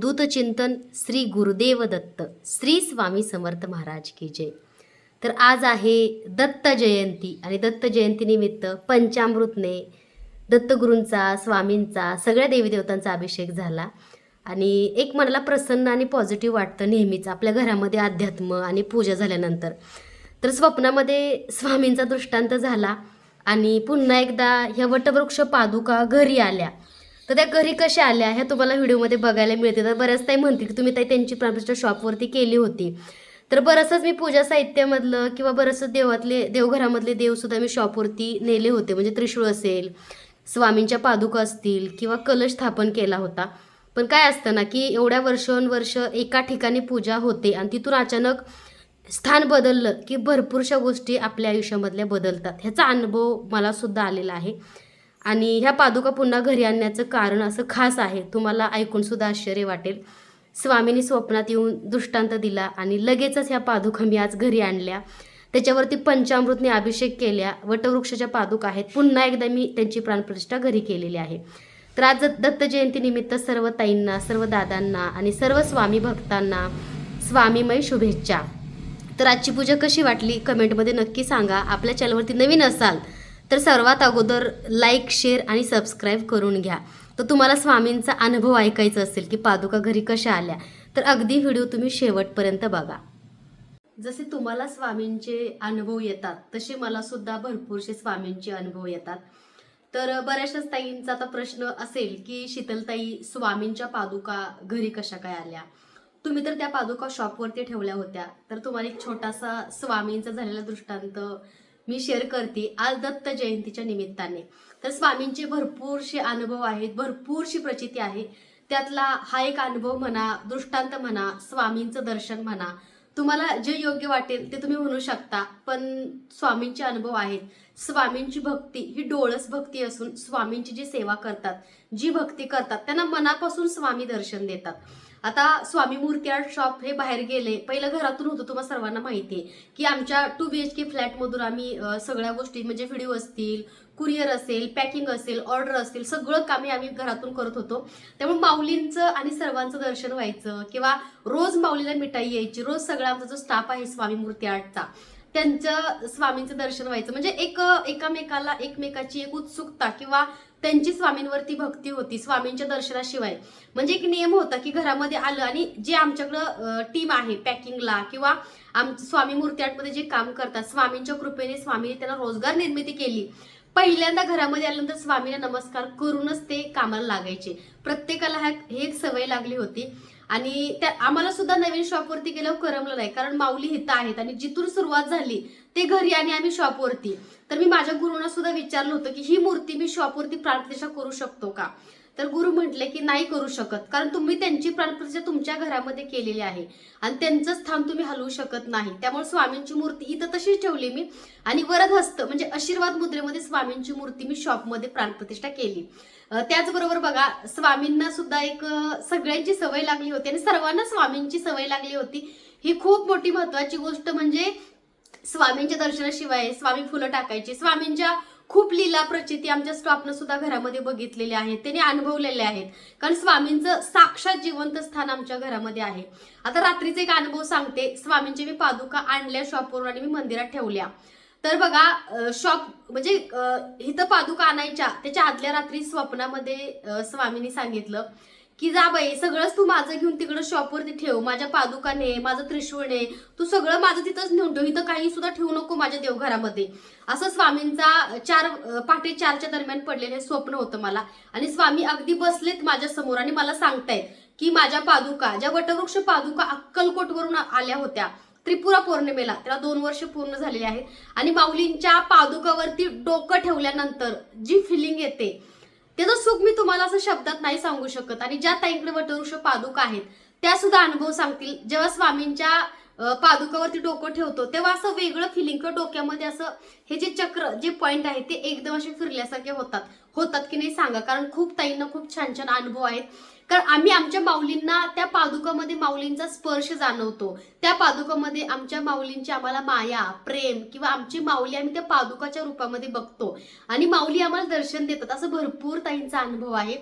दूतचिंतन श्री गुरुदेव दत्त श्री स्वामी समर्थ महाराज की जय. तर आज आहे दत्त जयंती आणि दत्त जयंतीनिमित्त पंचामृतने दत्तगुरूंचा स्वामींचा सगळ्या देवीदेवतांचा अभिषेक झाला. आणि एक मनाला प्रसन्न आणि पॉझिटिव्ह वाटतं नेहमीच आपल्या घरामध्ये अध्यात्म आणि पूजा झाल्यानंतर. तर स्वप्नामध्ये स्वामींचा दृष्टांत झाला आणि पुन्हा एकदा ह्या वटवृक्ष पादुका घरी आल्या. तर त्या घरी कशा आल्या ह्या तुम्हाला व्हिडिओमध्ये बघायला मिळते तर बऱ्याच ताई म्हणतील की तुम्ही ताई त्यांची प्राणप्रतिष्ठा शॉपवरती केली होती. तर बरंचसंच मी पूजा साहित्यामधलं किंवा बरंचसं देवातले देवघरामधले देवसुद्धा मी शॉपवरती नेले होते. म्हणजे त्रिशूळ असेल स्वामींच्या पादुका असतील किंवा कलश स्थापन केला होता. पण काय असतं ना की एवढ्या वर्षानुवर्ष एका ठिकाणी पूजा होते आणि तिथून अचानक स्थान बदललं की भरपूरशा गोष्टी आपल्या आयुष्यामधल्या बदलतात. ह्याचा अनुभव मला सुद्धा आलेला आहे. आणि ह्या पादुका पुन्हा घरी आणण्याचं कारण असं खास आहे. तुम्हाला ऐकून सुद्धा आश्चर्य वाटेल. स्वामींनी स्वप्नात येऊन दृष्टांत दिला आणि लगेचच ह्या पादुका मी आज घरी आणल्या. त्याच्यावरती पंचामृतने अभिषेक केल्या. वटवृक्षाच्या पादुका आहेत. पुन्हा एकदा मी त्यांची प्राणप्रतिष्ठा घरी केलेली आहे. तर आज दत्त जयंतीनिमित्त सर्व ताईंना सर्व दादांना आणि सर्व स्वामी भक्तांना स्वामीमय शुभेच्छा. तर आजची पूजा कशी वाटली? कमेंटमध्ये नक्की सांगा. आपल्या चॅनलवरती नवीन असाल तर सर्वात अगोदर लाईक शेअर आणि सबस्क्राईब करून घ्या. तर तुम्हाला स्वामींचा अनुभव ऐकायचा असेल की पादुका घरी कशा आल्या तर अगदी व्हिडिओ तुम्ही शेवटपर्यंत बघा. जसे तुम्हाला स्वामींचे अनुभव येतात तसे मला सुद्धा भरपूरसे स्वामींचे अनुभव येतात. तर बऱ्याचशाच ताईंचा आता प्रश्न असेल की शीतलताई स्वामींच्या पादुका घरी कशा काय आल्या? तुम्ही तर त्या पादुका शॉपवरती ठेवल्या होत्या तर तुम्हाला एक छोटासा स्वामींचा झालेला दृष्टांत मी शेअर करते आज दत्त जयंतीच्या निमित्ताने. तर स्वामींचे भरपूरसे अनुभव आहेत भरपूरशी प्रचिती आहे. त्यातला हा एक अनुभव म्हणा दृष्टांत म्हणा स्वामींचं दर्शन म्हणा तुम्हाला जे योग्य वाटेल ते तुम्ही म्हणू शकता पण स्वामींचे अनुभव आहेत. स्वामींची भक्ती ही डोळस भक्ती असून स्वामींची जी सेवा करतात जी भक्ती करतात त्यांना मनापासून स्वामी दर्शन देतात. आता स्वामी मूर्ती आर्ट शॉप हे बाहेर गेले. पहिलं घरातून होतं तुम्हाला सर्वांना माहिती आहे की आमच्या टू बी एच के फ्लॅटमधून आम्ही सगळ्या गोष्टी म्हणजे व्हिडिओ असतील कुरिअर असेल पॅकिंग असेल ऑर्डर असतील सगळं कामे आम्ही घरातून करत होतो. त्यामुळे माऊलींचं आणि सर्वांचं दर्शन व्हायचं किंवा रोज माऊलीला मिठाई यायची रोज सगळा आमचा जो स्टाफ आहे स्वामी मूर्ती आर्टचा त्यांचं स्वामींचं दर्शन व्हायचं. म्हणजे एक एकामेकाला एकमेकाची एक उत्सुकता किंवा त्यांची स्वामींवरती भक्ती होती स्वामींच्या दर्शनाशिवाय. म्हणजे एक नियम होता की घरामध्ये आलं आणि जे आमच्याकडं टीम आहे पॅकिंगला किंवा आम स्वामी मूर्ती आर्टमध्ये जे काम करतात स्वामींच्या कृपेने स्वामीने त्यांना रोजगार निर्मिती केली. पहिल्यांदा घरामध्ये आल्यानंतर स्वामीला नमस्कार करूनच ते कामाला लागायचे. प्रत्येकाला ह्या हे एक सवय लागली होती. आणि त्या आम्हाला सुद्धा नवीन शॉपवरती गेल्यावर करमलं नाही कारण माऊली हिथं आहेत आणि जिथून सुरुवात झाली ते घरी आणि आम्ही शॉपवरती तर मी माझ्या गुरुना सुद्धा विचारलं होतं की ही मूर्ती मी शॉपवरती प्राणप्रतिष्ठा करू शकतो का? तर गुरु म्हटले की नाही करू शकत कारण तुम्ही त्यांची प्राणप्रतिष्ठा तुमच्या घरामध्ये केलेली आहे आणि त्यांचं स्थान तुम्ही हलवू शकत नाही. त्यामुळे स्वामींची मूर्ती इथं तशीच ठेवली मी आणि वरद हस्त म्हणजे आशीर्वाद मुद्रेमध्ये स्वामींची मूर्ती मी शॉपमध्ये प्राणप्रतिष्ठा केली. त्याचबरोबर बघा स्वामींना सुद्धा एक सगळ्यांची सवय लागली होती आणि सर्वांना स्वामींची सवय लागली होती. ही खूप मोठी महत्वाची गोष्ट म्हणजे स्वामींच्या दर्शनाशिवाय स्वामी फुलं टाकायची. स्वामींच्या खूप लीला प्रचिती आमच्या स्टॉपनं सुद्धा घरामध्ये बघितलेल्या आहेत. त्यांनी अनुभवलेल्या आहेत. कारण स्वामींचं साक्षात जिवंत स्थान आमच्या घरामध्ये आहे. आता रात्रीचे एक अनुभव सांगते. स्वामींचे मी पादुका आणल्या शॉपवरून आणि मी मंदिरात ठेवल्या. तर बघा शॉप म्हणजे इथं पादुका आणायच्या. त्याच्या आदल्या रात्री स्वप्नामध्ये स्वामींनी सांगितलं की जा बाई सगळंच तू माझं घेऊन तिकडं शॉपवरती ठेव. माझ्या पादुकाने माझं त्रिशूळने तू सगळं माझं तिथंच नेऊन ठेव. इथं काही सुद्धा ठेवू नको माझ्या देवघरामध्ये. असं स्वामींचा चार पहाटे चारच्या दरम्यान पडलेले स्वप्न होतं मला. आणि स्वामी अगदी बसलेत माझ्यासमोर आणि मला सांगतायत की माझ्या पादुका ज्या वटवृक्ष पादुका अक्कलकोटवरून आल्या होत्या त्रिपुरा पौर्णिमेला त्याला दोन वर्ष पूर्ण झालेली आहेत. आणि माऊलींच्या पादुकावरती डोकं ठेवल्यानंतर जी फिलिंग येते त्याचं सुख मी तुम्हाला असं शब्दात नाही सांगू शकत. आणि ज्या ताईंकडे वटवृक्ष पादुका आहेत त्या सुद्धा अनुभव सांगतील. जेव्हा स्वामींच्या पादुकावरती डोकं ठेवतो तेव्हा असं वेगळं फिलिंग किंवा डोक्यामध्ये असं हे जे चक्र जे पॉईंट आहे ते एकदम असे फिरल्यासारखे होतात. होतात की नाही सांगा. कारण खूप ताईंना खूप छान छान अनुभव आहेत. कारण आम्ही आमच्या माऊलींना त्या पादुकामध्ये माऊलींचा स्पर्श जाणवतो. त्या पादुकामध्ये आमच्या माऊलींची आम्हाला माया प्रेम किंवा आमची माऊली आम्ही त्या पादुकाच्या रूपामध्ये बघतो. आणि माऊली आम्हाला दर्शन देतात. असं भरपूर ताईंचा अनुभव आहे.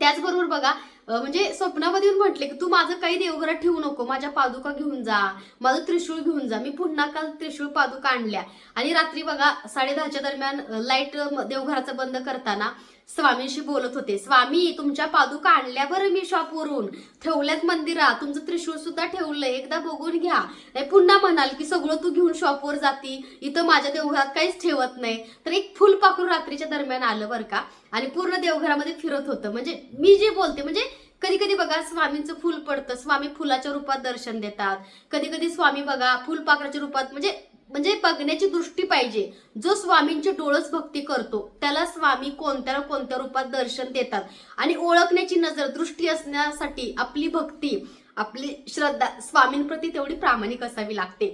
त्याचबरोबर बघा म्हणजे स्वप्नामध्ये येऊन म्हटले की तू माझं काही देवघरात ठेवू नको माझ्या पादुका घेऊन जा माझं त्रिशूळ घेऊन जा. मी पुन्हा काल त्रिशूळ पादुका आणल्या. आणि रात्री बघा साडे दहाच्या दरम्यान लाइट देवघराचं बंद करताना स्वामींशी बोलत होते. स्वामी तुमच्या पादुका आणल्या बरं मी शॉपवरून ठेवल्यात मंदिरात तुमचं त्रिशूळ सुद्धा ठेवलंय. एकदा बघून घ्या. नाही पुन्हा म्हणाल की सगळं तू घेऊन शॉपवर जाती. इथं माझ्या देवघरात काहीच ठेवत नाही. तर एक फुलपाखरू रात्रीच्या दरम्यान आलं बरं का. आणि पूर्ण देवघरामध्ये फिरत होतं. म्हणजे मी जे बोलते म्हणजे कधी कधी बघा स्वामींचं फुल पडतं. स्वामी फुलाच्या रूपात दर्शन देतात. कधी कधी स्वामी बघा फुलपाखराच्या रूपात म्हणजे म्हणजे बघण्याची दृष्टी पाहिजे. जो स्वामींची डोळस भक्ती करतो त्याला स्वामी कोणत्या ना कोणत्या रूपात दर्शन देतात. आणि ओळखण्याची नजर दृष्टी असण्यासाठी आपली भक्ती आपली श्रद्धा स्वामींप्रती तेवढी प्रामाणिक असावी लागते.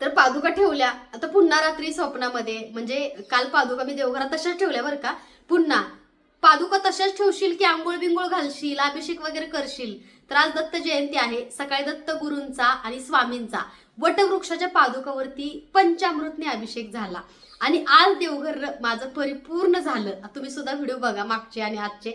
तर पादुका ठेवल्या. आता पुन्हा रात्री स्वप्नामध्ये म्हणजे काल पादुका मी देवघरात तशाच ठेवल्या बरं का. पुन्हा पादुका तशाच ठेवशील की आंघोळ बिंगोळ घालशील अभिषेक वगैरे करशील? तर आज दत्त जयंती आहे सकाळी दत्त गुरूंचा आणि स्वामींचा. वटवृक्षाच्या पादुकावरती पंचामृतने अभिषेक झाला. आणि आज देवघर माझं परिपूर्ण झालं. तुम्ही सुद्धा व्हिडिओ बघा मागचे आणि आजचे.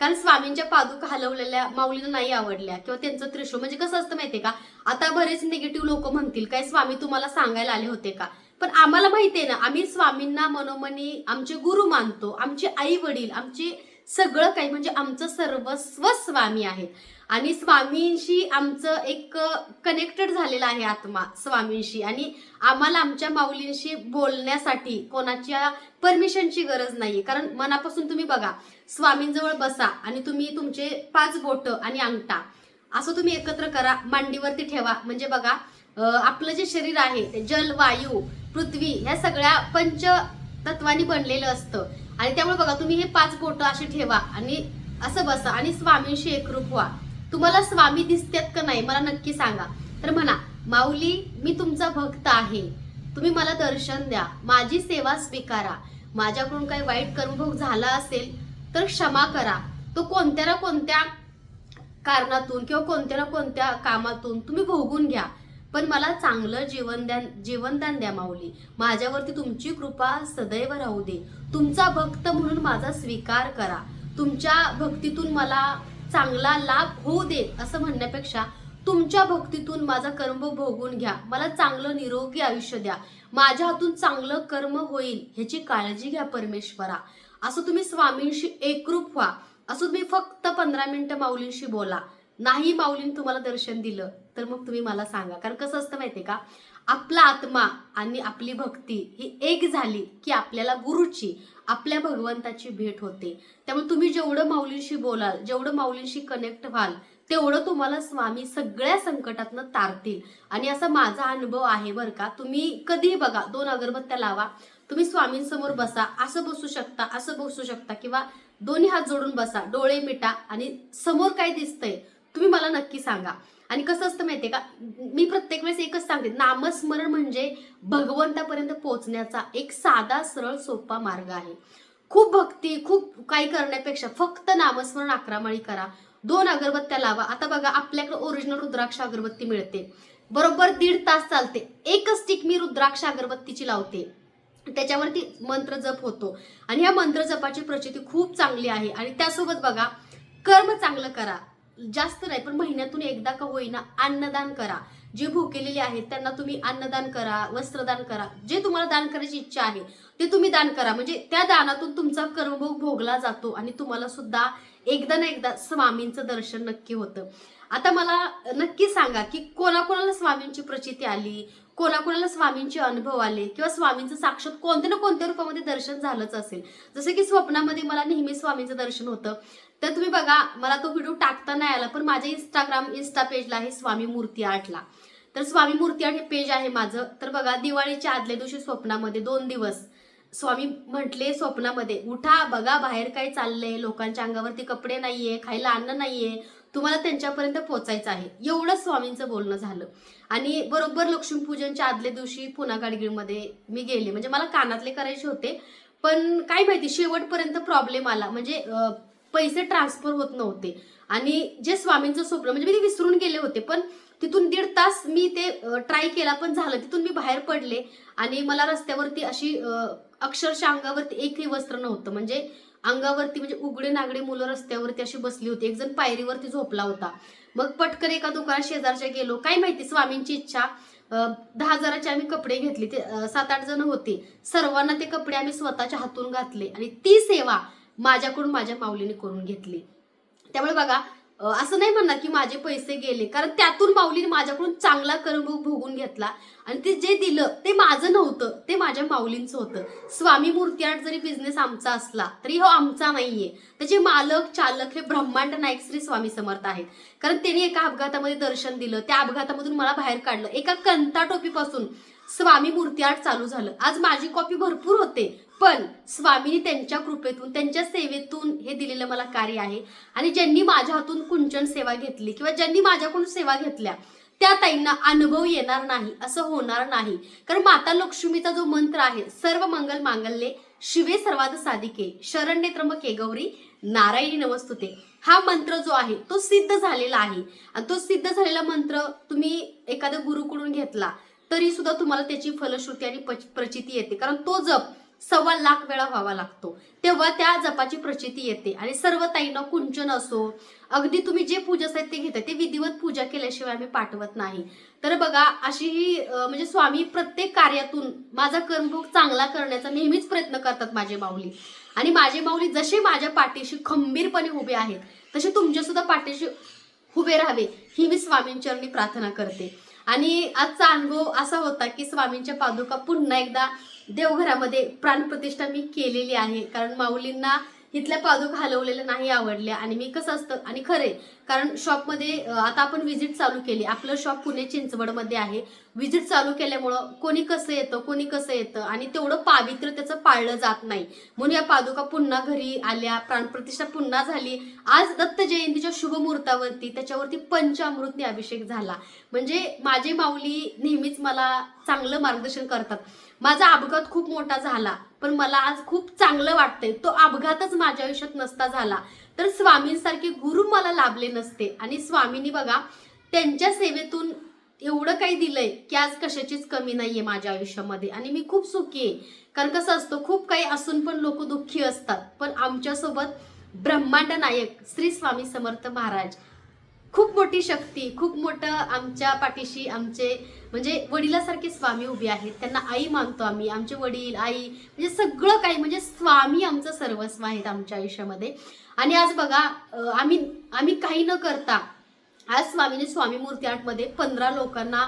कारण स्वामींच्या पादुका हलवलेल्या माऊलींना नाही आवडल्या किंवा त्यांचं त्रिशूळ. म्हणजे कसं असतं माहितीये का? आता बरेच निगेटिव्ह लोक म्हणतील काय स्वामी तुम्हाला सांगायला आले होते का? पण आम्हाला माहिती आहे ना आम्ही स्वामींना मनोमनी आमचे गुरु मानतो आमचे आई वडील आमचे सगळं काही म्हणजे आमचं सर्वस्व स्वामी आहेत. आणि स्वामींशी आमचं एक कनेक्टेड झालेलं आहे आत्मा स्वामींशी. आणि आम्हाला आमच्या माऊलींशी बोलण्यासाठी कोणाच्या परमिशनची गरज नाही कारण मनापासून तुम्ही बघा स्वामींजवळ बसा आणि तुम्ही तुमचे पाच बोट आणि अंगठा असं तुम्ही एकत्र करा मांडीवरती ठेवा. म्हणजे बघा आपलं जे शरीर आहे ते जल वायू पृथ्वी ह्या सगळ्या पंच तत्वांनी बनलेलं असतं. आणि त्यामुळे बघा तुम्ही हे पाच बोट असे ठेवा आणि असं बसा आणि स्वामींशी एकरूप व्हा. तुम्हाला स्वामी दिसतात का नाही मला नक्की सांगा. तर म्हणा माऊली मी तुमचा भक्त आहे. तुम्ही मला दर्शन द्या. माझी सेवा स्वीकारा. माझ्याकडून काही वाईट कर्मभोग झाला असेल तर क्षमा करा. तो कोणत्या ना कोणत्या कारणातून किंवा कोणत्या ना कोणत्या कामातून तुम्ही भोगून घ्या. पण मला चांगलं जीवनदान जीवनदान द्या माऊली. माझ्यावरती तुमची कृपा सदैव राहू दे. तुमचा भक्त म्हणून माझा स्वीकार करा. तुमच्या भक्तीतून मला चांगला लाभ होऊ दे असं म्हणण्यापेक्षा तुमच्या भक्तीतून माझा कर्म भोगून घ्या. मला चांगलं निरोगी आयुष्य द्या. माझ्या हातून चांगलं कर्म होईल ह्याची काळजी घ्या परमेश्वरा. असं तुम्ही स्वामींशी एकरूप व्हा. असं तुम्ही फक्त पंधरा मिनिटं माऊलींशी बोला. नाही माऊलींनी तुम्हाला दर्शन दिलं तर मग तुम्ही मला सांगा. कारण कसं असतं माहितीये का? आपला आत्मा आणि आपली भक्ती ही एक झाली की आपल्याला गुरुची आपल्या भगवंताची भेट होते. त्यामुळे तुम्ही जेवढं माऊलींशी बोलाल जेवढं माऊलींशी कनेक्ट व्हाल तेवढं तुम्हाला स्वामी सगळ्या संकटातनं तारतील. आणि असा माझा अनुभव आहे बरं का तुम्ही कधीही बघा दोन अगरबत्त्या लावा तुम्ही स्वामींसमोर बसा असं बसू शकता असं बसू शकता किंवा दोन्ही हात जोडून बसा डोळे मिटा आणि समोर काय दिसतंय तुम्ही मला नक्की सांगा. आणि कसं असतं माहितीये का? मी प्रत्येक वेळेस एकच सांगते नामस्मरण म्हणजे भगवंतापर्यंत पोहोचण्याचा एक साधा सरळ सोपा मार्ग आहे. खूप भक्ती खूप काही करण्यापेक्षा फक्त नामस्मरण अकरामाळी करा. दोन अगरबत्त्या लावा. आता बघा आपल्याकडे ओरिजिनल रुद्राक्ष अगरबत्ती मिळते. बरोबर दीड तास चालते. एकच स्टिक मी रुद्राक्ष अगरबत्तीची लावते. त्याच्यावरती मंत्र जप होतो. आणि ह्या मंत्र जपाची प्रचिती खूप चांगली आहे. आणि त्यासोबत बघा कर्म चांगलं करा. जास्त नाही पण महिन्यातून एकदा का होईना अन्नदान करा. जे भुकेलेले आहेत त्यांना तुम्ही अन्नदान करा वस्त्रदान करा. जे तुम्हाला दान करायची इच्छा आहे ते तुम्ही दान करा. म्हणजे त्या दानातून तुमचा कर्मभोग भोगला जातो आणि तुम्हाला सुद्धा एकदा ना एकदा स्वामींचं दर्शन नक्की होतं. आता मला नक्की सांगा की कोणाकोणाला स्वामींची प्रचिती आली? कोणाकोणाला स्वामींचे अनुभव आले? किंवा स्वामींचं साक्षात कोणत्या ना कोणत्या रूपामध्ये दर्शन झालंच असेल? जसं की स्वप्नामध्ये मला नेहमी स्वामींचं दर्शन होतं. तर तुम्ही बघा मला तो व्हिडिओ टाकता नाही आला पण माझ्या इंस्टाग्राम इन्स्टा पेजला आहे स्वामी मूर्ती आर्टला तर स्वामी मूर्ती आर्ट हे पेज आहे माझं. तर बघा दिवाळीच्या आदल्या दिवशी स्वप्नामध्ये दोन दिवस स्वामी म्हटले स्वप्नामध्ये उठा बघा बाहेर काय चाललंय लोकांच्या अंगावरती कपडे नाहीये खायला अन्न नाहीये तुम्हाला त्यांच्यापर्यंत पोहोचायचं आहे. एवढं स्वामींचं बोलणं झालं. आणि बरोबर लक्ष्मीपूजनच्या आदल्या दिवशी पुन्हा गाडगिळमध्ये मी गेले. म्हणजे मला कानातले करायचे होते पण काय माहिती शेवटपर्यंत प्रॉब्लेम आला. म्हणजे पैसे ट्रान्सफर होत नव्हते. आणि जे स्वामींचं स्वप्न म्हणजे मी ते विसरून गेले होते पण तिथून दीड तास मी ते ट्राय केला पण झालं. तिथून मी बाहेर पडले आणि मला रस्त्यावरती अशी अक्षरशः अंगावरती एकही वस्त्र नव्हतं. म्हणजे अंगावरती म्हणजे उघडे नागडे मुलं रस्त्यावरती अशी बसली होती. एक जण पायरीवरती झोपला होता. मग पटकन एका दुकानात शेजारच्या गेलो. काय माहिती स्वामींची इच्छा दहा हजाराचे आम्ही कपडे घेतले. ते सात आठ जण होते. सर्वांना ते कपडे आम्ही स्वतःच्या हातून घातले. आणि ती सेवा माझ्याकडून माझ्या माऊलीने करून घेतली. त्यामुळे बघा असं नाही म्हणणार की माझे पैसे गेले कारण त्यातून माऊलीने माझ्याकडून चांगला कर्म भोगून घेतला. आणि ते जे दिलं ते माझं नव्हतं ते माझ्या माऊलींचं होतं. स्वामी मूर्तीआर्ट जरी बिझनेस आमचा असला तरी हो आमचा नाहीये. त्याचे मालक चालक हे ब्रह्मांड नाईक श्री स्वामी समर्थ आहेत. कारण त्यांनी एका अपघातामध्ये दर्शन दिलं त्या अपघातामधून मला बाहेर काढलं. एका कंता टोपीपासून स्वामी मूर्तीआर्ट चालू झालं. आज माझी कॉपी भरपूर होते. पण स्वामीने त्यांच्या कृपेतून त्यांच्या सेवेतून हे दिलेलं मला कार्य आहे. आणि ज्यांनी माझ्या हातून कुंचन सेवा घेतली किंवा ज्यांनी माझ्याकडून सेवा घेतल्या त्या ताईंना अनुभव येणार नाही असं होणार नाही. कारण माता लक्ष्मीचा जो मंत्र आहे सर्व मंगल मांगल्ये शिवे सर्वाद साधिके शरण्य त्र्यंबके गौरी नारायणी नमस्तुते. हा मंत्र जो आहे तो सिद्ध झालेला आहे. आणि तो सिद्ध झालेला मंत्र तुम्ही एखाद्या गुरुकडून घेतला तरी सुद्धा तुम्हाला त्याची फलश्रुती आणि पच- प्रचिती येते. कारण तो जप सव्वा लाख वेळा व्हावा लागतो. तेव्हा त्या जपाची प्रचिती येते. आणि सर्व ताईनं कुंचन असो अगदी तुम्ही जे पूजा साहित्य घेता ते विधिवत पूजा केल्याशिवाय आम्ही पाठवत नाही. तर बघा अशी ही म्हणजे स्वामी प्रत्येक कार्यातून माझा कर्मभोग चांगला करण्याचा नेहमीच प्रयत्न करतात माझे माऊली. आणि माझे माऊली जसे माझ्या पाठीशी खंबीरपणे उभे आहेत तसे तुमच्या सुद्धा पाठीशी उभे राहावे ही मी स्वामींचरणी प्रार्थना करते. आणि आजचा अनुभव असा होता की स्वामींच्या पादुका पुन्हा एकदा देवघरामध्ये प्राणप्रतिष्ठा मी केलेली आहे. कारण माऊलींना इथल्या पादुका हलवलेल्या नाही आवडल्या. आणि मी कसं असतं आणि खरे कारण शॉपमध्ये आता आपण व्हिजिट चालू केली. आपलं शॉप पुणे चिंचवडमध्ये आहे. व्हिजिट चालू केल्यामुळं कोणी कसं येतं कोणी कसं येतं आणि तेवढं पावित्र्य त्याचं पाळलं जात नाही. म्हणून या पादुका पुन्हा घरी आल्या प्राणप्रतिष्ठा पुन्हा झाली. आज दत्त जयंतीच्या शुभमुहूर्तावरती त्याच्यावरती पंचामृतने अभिषेक झाला. म्हणजे माझे माऊली नेहमीच मला चांगलं मार्गदर्शन करतात. माझा अपघात खूप मोठा झाला. पण मला आज खूप चांगलं वाटतंय. तो अपघातच माझ्या आयुष्यात नसता झाला. तर स्वामींसारखे गुरु मला लाभले नसते. आणि स्वामींनी बघा त्यांच्या सेवेतून एवढं काही दिलंय की आज कशाचीच कमी नाहीये माझ्या आयुष्यामध्ये. आणि मी खूप सुखी आहे. कारण कसं असतं खूप काही असून पण लोक दुःखी असतात. पण आमच्यासोबत ब्रह्मांड नायक श्री स्वामी समर्थ महाराज. खूप मोठी शक्ती खूप मोठं आमच्या पाठीशी आमचे म्हणजे वडिलासारखे स्वामी उभे आहेत त्यांना आई मानतो आम्ही आमचे वडील आई म्हणजे सगळं काही म्हणजे स्वामी आमचं सर्वस्व आहेत आमच्या आयुष्यामध्ये. आणि आज बघा आम्ही आम्ही काही न करता आज स्वामीने स्वामी मूर्ती आर्टमध्ये पंधरा लोकांना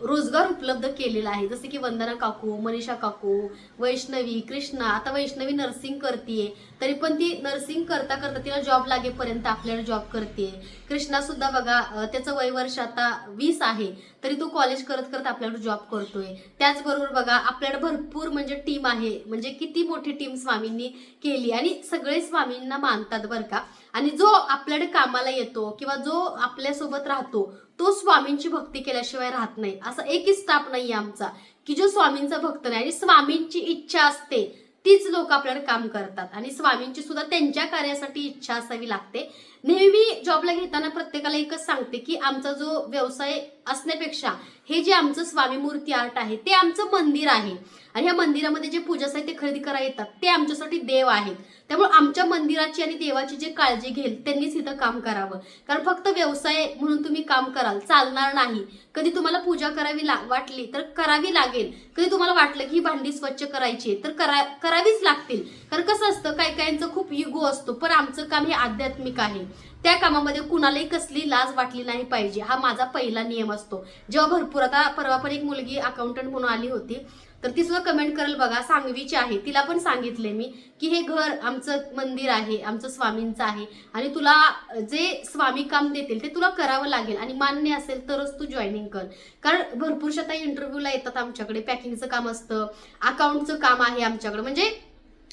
रोजगार उपलब्ध केलेला आहे. जसे की वंदना काकू मनीषा काकू वैष्णवी कृष्णा. आता वैष्णवी नर्सिंग करते तरी पण ती नर्सिंग करता करता तिला जॉब लागेपर्यंत आपल्याला जॉब करते कृष्णा सुद्धा बघा त्याचं वय वर्ष आता वीस आहे. तरी तो कॉलेज करत करत आपल्याला जॉब करतोय. त्याचबरोबर बघा आपल्याकडे भरपूर म्हणजे टीम आहे. म्हणजे किती मोठी टीम स्वामींनी केली आणि सगळे स्वामींना मानतात बरं का. आणि जो आपल्याकडे कामाला येतो किंवा जो आपल्यासोबत राहतो तो स्वामींची भक्ती केल्याशिवाय राहत नाही. असा एकही स्टाफ नाही आमचा की जो स्वामींचा भक्त नाही आणि स्वामींची इच्छा असते तीच लोक आपल्याला काम करतात. आणि स्वामींची सुद्धा त्यांच्या कार्यासाठी इच्छा असावी लागते. नेहमी जॉबला घेताना प्रत्येकाला एकच सांगते की आमचा जो व्यवसाय असण्यापेक्षा हे जे आमचं स्वामी मूर्ती आर्ट आहे ते आमचं मंदिर आहे. आणि ह्या मंदिरामध्ये जे पूजा साहित्य खरेदी करायला येतात ते आमच्यासाठी देव आहेत. त्यामुळे आमच्या मंदिराची आणि देवाची जी काळजी घेईल त्यांनीच इथं काम करावं. कारण फक्त व्यवसाय म्हणून तुम्ही काम कराल चालणार नाही. कधी तुम्हाला पूजा करावी ला वाटली तर करावी लागेल. कधी तुम्हाला वाटलं की ही भांडी स्वच्छ करायची तर करा करावीच लागतील. कारण कसं असतं काही काहींचं खूप युगो असतो पण आमचं काम हे आध्यात्मिक आहे. त्या कामामध्ये कुणालाही कसली लाज वाटली नाही पाहिजे. हा माझा पहिला नियम असतो. जेव्हा भरपूर आता परवा पण एक मुलगी अकाउंटंट म्हणून आली होती. तर ती सुद्धा कमेंट करेल बघा सांगवीची आहे. तिला पण सांगितले मी की हे घर आमचं मंदिर आहे आमचं स्वामींचं आहे आणि तुला जे स्वामी काम देतील ते तुला करावं लागेल आणि मान्य असेल तरच तू जॉईनिंग कर. कारण भरपूरशा आता इंटरव्ह्यूला येतात आमच्याकडे. पॅकिंगचं काम असतं अकाउंटचं काम आहे आमच्याकडे. म्हणजे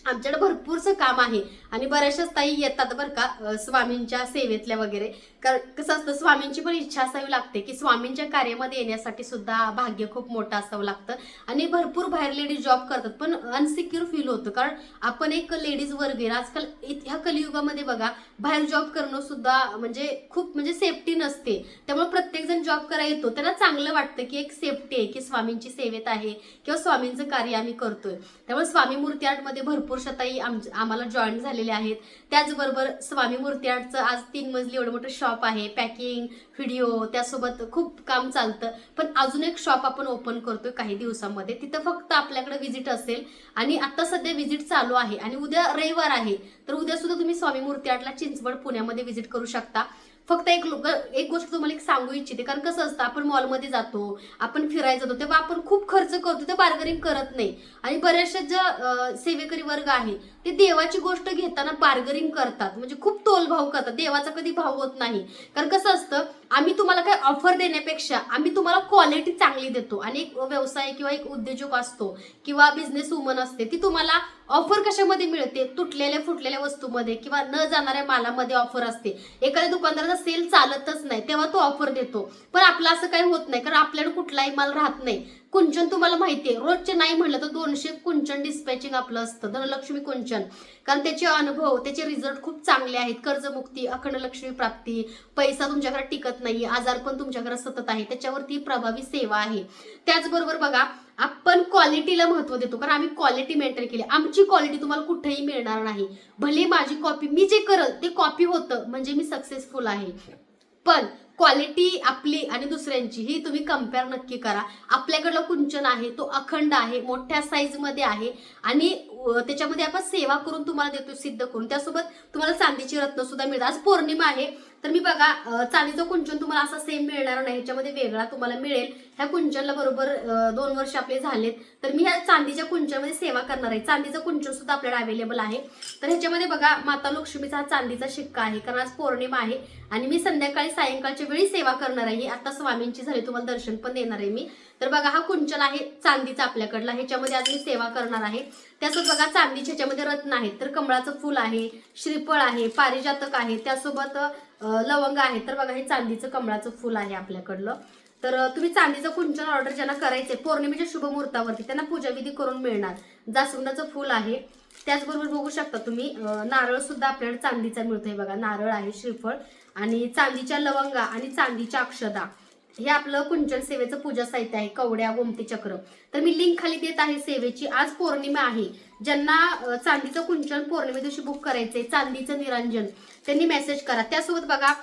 आमच्याकडे भरपूरचं काम आहे. आणि बऱ्याचशाच ताई येतात बरं का स्वामींच्या सेवेतल्या वगैरे. कारण कसं असतं स्वामींची पण इच्छा असावी लागते की स्वामींच्या कार्यामध्ये येण्यासाठी सुद्धा भाग्य खूप मोठं असावं लागतं. आणि भरपूर बाहेर लेडीज जॉब करतात पण अनसिक्युअर फील होतं. कारण आपण एक लेडीज वर्ग आहे. आजकाल ह्या कलियुगामध्ये बघा बाहेर जॉब करणं सुद्धा म्हणजे खूप म्हणजे सेफ्टी नसते. त्यामुळे प्रत्येकजण जॉब करायला येतो. त्यांना चांगलं वाटतं की एक सेफ्टी आहे की स्वामींची सेवेत आहे किंवा स्वामींचं कार्य आम्ही करतोय. त्यामुळे स्वामी मूर्ती आर्टमध्ये भरपूर शताई आम आम्हाला जॉईन झालेले आहेत. त्याचबरोबर स्वामी मूर्ती आर्टचं आज तीन मजली एवढं मोठं शॉप आहे. पॅकिंग व्हिडिओ त्यासोबत खूप काम चालतं. पण अजून एक शॉप आपण ओपन करतोय काही दिवसामध्ये. तिथं फक्त आपल्याकडे व्हिजिट असेल. आणि आता सध्या व्हिजिट चालू आहे. आणि उद्या रविवार आहे. तर उद्या सुद्धा तुम्ही स्वामी मूर्ती आर्टला चिंचवड पुण्यामध्ये व्हिजिट करू शकता. फक्त एक लोक एक गोष्ट तुम्हाला एक सांगू इच्छिते. कारण कसं असतं आपण मॉलमध्ये जातो आपण फिरायला जातो तेव्हा आपण खूप खर्च करतो ते बार्गनिंग करत नाही. आणि बऱ्याचशा ज्या सेवेकरी वर्ग आहे ते देवाची गोष्ट घेताना बार्गनिंग करतात. म्हणजे खूप तोलभाव करतात. देवाचा कधी भाव होत नाही. कारण कसं असतं आम्ही तुम्हाला काय ऑफर देण्यापेक्षा आम्ही तुम्हाला क्वालिटी चांगली देतो. आणि एक व्यवसाय किंवा एक उद्योजक असतो किंवा बिझनेस वुमन असते ती तुम्हाला ऑफर कशामध्ये मिळते? तुटलेल्या फुटलेल्या वस्तूमध्ये किंवा न जाणाऱ्या मालामध्ये ऑफर असते. एखाद्या दुकानदाराचा सेल चालतच नाही तेव्हा तो ऑफर देतो. पण आपलं असं काही होत नाही कारण आपल्याकडे कुठलाही माल राहत नाही. कुंचन तुम्हाला माहितीये रोजचे नाही म्हणलं तर दोनशे कुंचन डिस्पॅचिंग आपलं असतं. धनलक्ष्मी कुंचन. कारण त्याचे अनुभव त्याचे रिझल्ट खूप चांगले आहेत. कर्जमुक्ती अखंड लक्ष्मी प्राप्ती. पैसा तुमच्याकडे टिकत नाही आजार पण तुमच्याकडे सतत आहे. त्याच्यावरती प्रभावी सेवा आहे. त्याचबरोबर बघा आपण क्वालिटीला महत्त्व देतो. कारण आम्ही क्वालिटी मेंटेन केली. आमची क्वालिटी तुम्हाला कुठेही मिळणार नाही. भले माझी कॉपी मी जे करल ते कॉपी होतं. म्हणजे मी सक्सेसफुल आहे. पण क्वालिटी आपली आणि दुसऱ्यांची ही तुम्ही कंपेअर नक्की करा. आपल्याकडलं कुंचन आहे तो अखंड आहे मोठ्या साईजमध्ये आहे आणि त्याच्यामध्ये आपण सेवा करून तुम्हाला देतो सिद्ध करून. त्यासोबत तुम्हाला चांदीची रत्न सुद्धा मिळतात. आज पौर्णिमा आहे तर मी बघा चांदीचं कुंचन तुम्हाला असं सेम मिळणार नाही. ह्याच्यामध्ये वेगळा तुम्हाला मिळेल. ह्या कुंचनला बरोबर दोन वर्ष आपले झालेत. तर मी ह्या चांदीच्या कुंचनमध्ये सेवा करणार आहे. चांदीचं कुंचन सुद्धा आपल्याला अवेलेबल आहे. तर ह्याच्यामध्ये बघा माता लक्ष्मीचा हा चांदीचा शिक्का आहे. कारण आज पौर्णिमा आहे. आणि मी संध्याकाळी सायंकाळच्या वेळी सेवा करणार आहे. आता स्वामींची झाली तुम्हाला दर्शन पण देणार आहे मी. तर बघा हा कुंचन आहे चांदीचा आपल्याकडला. ह्याच्यामध्ये आज मी सेवा करणार आहे. त्यासोबत बघा चांदीच्या ह्याच्यामध्ये रत्न आहेत. तर कमळाचं फुल आहे श्रीफळ आहे पारिजातक आहे. त्यासोबत लवंग आहे. तर बघा हे चांदीचं कमळाचं फुल आहे आपल्याकडलं. तर तुम्ही चांदीचं कुंचन ऑर्डर ज्यांना करायचंय पौर्णिमेच्या शुभ मुहूर्तावरती त्यांना पूजाविधी करून मिळणार. जास्वंदाचं फुल आहे. त्याचबरोबर बघू शकता तुम्ही नारळ सुद्धा आपल्याकडे चांदीचा मिळतोय बघा. नारळ आहे श्रीफळ आणि चांदीच्या लवंगा आणि चांदीच्या अक्षदा. हे आपलं कुंचन सेवेचं पूजा साहित्य आहे कवड्या गोमती चक्र. तर मी लिंक खाली देत आहे सेवेची. आज पौर्णिमा आहे. ज्यांना चांदीचं कुंचन पौर्णिमे दिवशी बुक करायचंय चांदीचं निरंजन त्यांनी मेसेज करा. त्यासोबत बघा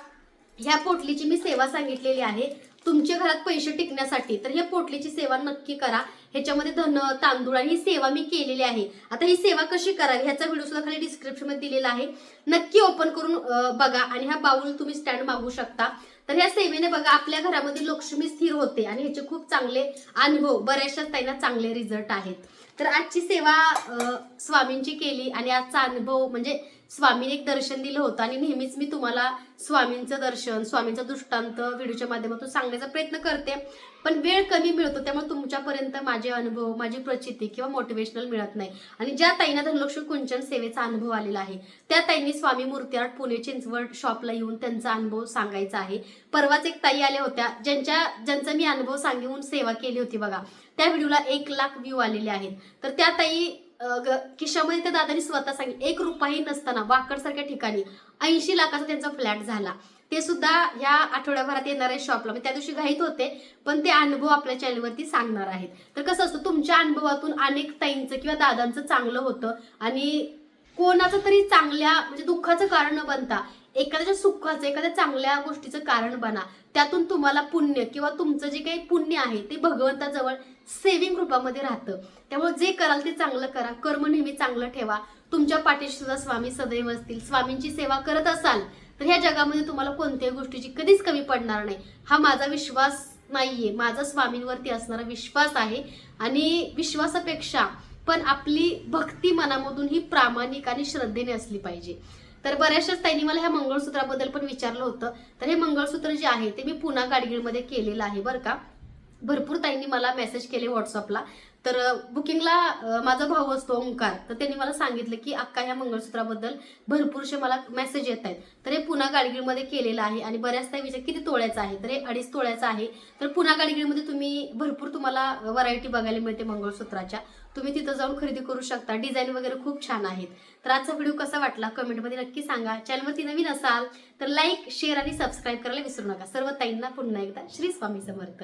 ह्या पोटलीची मी सेवा सांगितलेली आहे. तुमच्या घरात पैसे टिकण्यासाठी. तर ह्या पोटलीची सेवा नक्की करा. ह्याच्यामध्ये धन तांदूळ आणि ही सेवा मी केलेली आहे. आता ही सेवा कशी करावी ह्याचा व्हिडिओ सुद्धा खाली डिस्क्रिप्शनमध्ये दिलेला आहे. नक्की ओपन करून बघा आणि हा बाऊल तुम्ही स्टँड मागू शकता. तर ह्या सेवेने बघा आपल्या घरामध्ये लक्ष्मी स्थिर होते आणि ह्याचे खूप चांगले अनुभव बऱ्याचशा ताईंना चांगले रिझल्ट आहेत. तर आजची सेवा स्वामींची केली आणि आजचा अनुभव म्हणजे स्वामीने एक दर्शन दिलं होतं आणि नेहमीच मी तुम्हाला स्वामींचं दर्शन स्वामींचा दृष्टांत व्हिडिओच्या माध्यमातून सांगण्याचा प्रयत्न करते. पण वेळ कमी मिळतो त्यामुळे तुमच्यापर्यंत माझे अनुभव माझी प्रचिती किंवा मोटिवेशनल मिळत नाही. आणि ज्या ताईंना धनलक्ष्मी कुंचन सेवेचा अनुभव आलेला आहे त्या ताईंनी स्वामी मूर्तीआर्ट पुणे चिंचवड शॉपला येऊन त्यांचा अनुभव सांगायचा आहे. परवाच एक ताई आल्या होत्या ज्यांच्या ज्यांचा मी अनुभव सांगून सेवा केली होती बघा. त्या व्हिडिओला एक लाख व्ह्यू आलेले आहेत. तर त्या ताई किशामध्ये ग- त्या दादानी स्वतः सांगितलं एक रुपयाही नसताना वाकडसारख्या ठिकाणी ऐंशी लाखाचा त्यांचा फ्लॅट झाला. ते सुद्धा ह्या आठवड्याभरात येणार आहे शॉपला म्हणजे त्या दिवशी घाईत होते पण ते अनुभव आपल्या चॅनलवरती सांगणार आहेत. तर कसं असतं तुमच्या अनुभवातून अनेक ताईंचं किंवा दादांचं चांगलं होतं आणि कोणाचं तरी चांगल्या म्हणजे दुःखाचं कारण न बनता एखाद्याच्या सुखाचं एखाद्या चांगल्या गोष्टीचं कारण बना. त्यातून तुम्हाला पुण्य किंवा तुमचं जे काही पुण्य आहे ते भगवंताजवळ सेविंग रूपामध्ये राहतं. त्यामुळे जे कराल ते चांगलं करा. कर्म नेहमी चांगलं ठेवा. तुमच्या पाठीशी सुद्धा स्वामी सदैव असतील. स्वामींची सेवा करत असाल तर ह्या जगामध्ये तुम्हाला कोणत्याही गोष्टीची कधीच कमी पडणार नाही. हा माझा विश्वास नाहीये. माझा स्वामींवरती असणारा विश्वास आहे आणि विश्वासापेक्षा पण आपली भक्ती मनामधून ही प्रामाणिक आणि श्रद्धेने असली पाहिजे. तर बऱ्याचशाच ताईंनी मला ह्या मंगळसूत्राबद्दल पण विचारलं होतं. तर हे मंगळसूत्र जे आहे ते मी पुन्हा गाडगीळमध्ये केलेलं आहे बरं का. भरपूर ताईंनी मला मेसेज केले व्हॉट्सअपला तर बुकिंगला माझा भाऊ असतो ओंकार. तर त्यांनी मला सांगितलं की अक्का ह्या मंगळसूत्राबद्दल भरपूरसे मला मेसेज येत आहेत. तर हे पुन्हा गाडगिळमध्ये केलेलं आहे आणि बऱ्याचदा विचार किती तोळ्याचा आहे? तर हे अडीच तोळ्याचं आहे. तर पुन्हा गाडगिळमध्ये तुम्ही भरपूर तुम्हाला व्हरायटी बघायला मिळते मंगळसूत्राच्या. तुम्ही तिथं जाऊन खरेदी करू शकता. डिझाईन वगैरे खूप छान आहेत. तर आजचा व्हिडिओ कसा वाटला कमेंटमध्ये नक्की सांगा. चॅनलवरती नवीन असाल तर लाईक शेअर आणि सबस्क्राईब करायला विसरू नका. सर्व ताईंना पुन्हा एकदा श्री स्वामी समर्थ.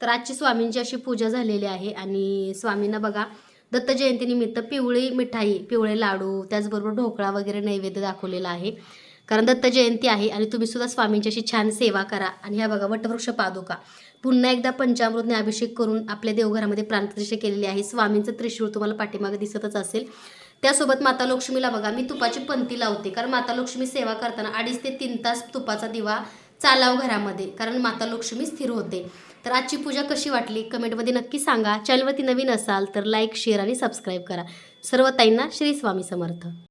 तर आजची स्वामींची अशी पूजा झालेली आहे आणि स्वामींना बघा दत्त जयंतीनिमित्त पिवळी मिठाई पिवळे लाडू त्याचबरोबर ढोकळा वगैरे नैवेद्य दाखवलेला आहे. कारण दत्त जयंती आहे आणि तुम्ही सुद्धा स्वामींची अशी छान सेवा करा. आणि ह्या बघा वटवृक्ष पादुका. पुन्हा एकदा पंचामृतने अभिषेक करून आपल्या देवघरामध्ये प्राणप्रतिष्ठा केलेली आहे. स्वामींचं त्रिशूळ तुम्हाला पाठीमागे दिसतच असेल. त्यासोबत माता लक्ष्मीला बघा मी तुपाची पंथी लावते. कारण माता लक्ष्मी सेवा करताना अडीच ते तीन तास तुपाचा दिवा चालाव घरामध्ये. कारण माता लक्ष्मी स्थिर होते. तर आजची पूजा कशी वाटली? कमेंटमध्ये नक्की सांगा. चॅनलवरती नवीन असाल तर लाईक शेअर आणि सबस्क्राईब करा. सर्व ताईंना श्री स्वामी समर्थ.